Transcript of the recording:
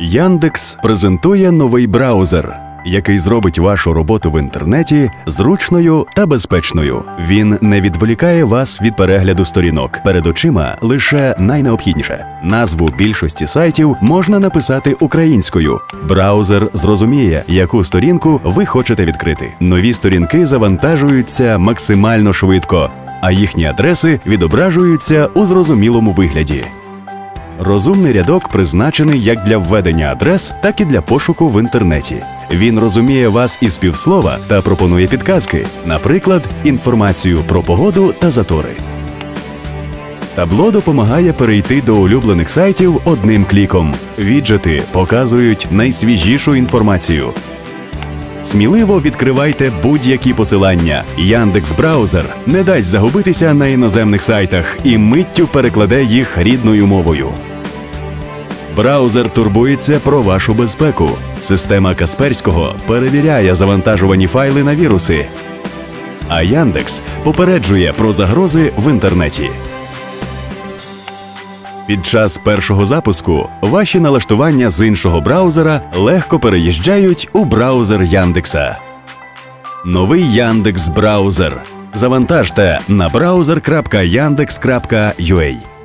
Яндекс презентує новий браузер, який зробить вашу роботу в інтернеті зручною та безпечною. Він не відволікає вас від перегляду сторінок. Перед очима лише найнеобхідніше. Назву більшості сайтів можна написати українською. Браузер зрозуміє, яку сторінку ви хочете відкрити. Нові сторінки завантажуються максимально швидко, а їхні адреси відображуються у зрозумілому вигляді. Розумний рядок призначений як для введення адрес, так і для пошуку в інтернеті. Він розуміє вас із півслова та пропонує підказки, наприклад, інформацію про погоду та затори. Табло допомагає перейти до улюблених сайтів одним кліком. Віджети показують найсвіжішу інформацію. Сміливо відкривайте будь-які посилання. Яндекс Браузер не дасть загубитися на іноземних сайтах і миттю перекладе їх рідною мовою. Браузер турбується про вашу безпеку. Система Касперського перевіряє завантажувані файли на віруси. А Яндекс попереджує про загрози в інтернеті. Під час першого запуску ваші налаштування з іншого браузера легко переїжджають у браузер Яндекса. Новий Яндекс браузер. Завантажте на browser.yandex.ua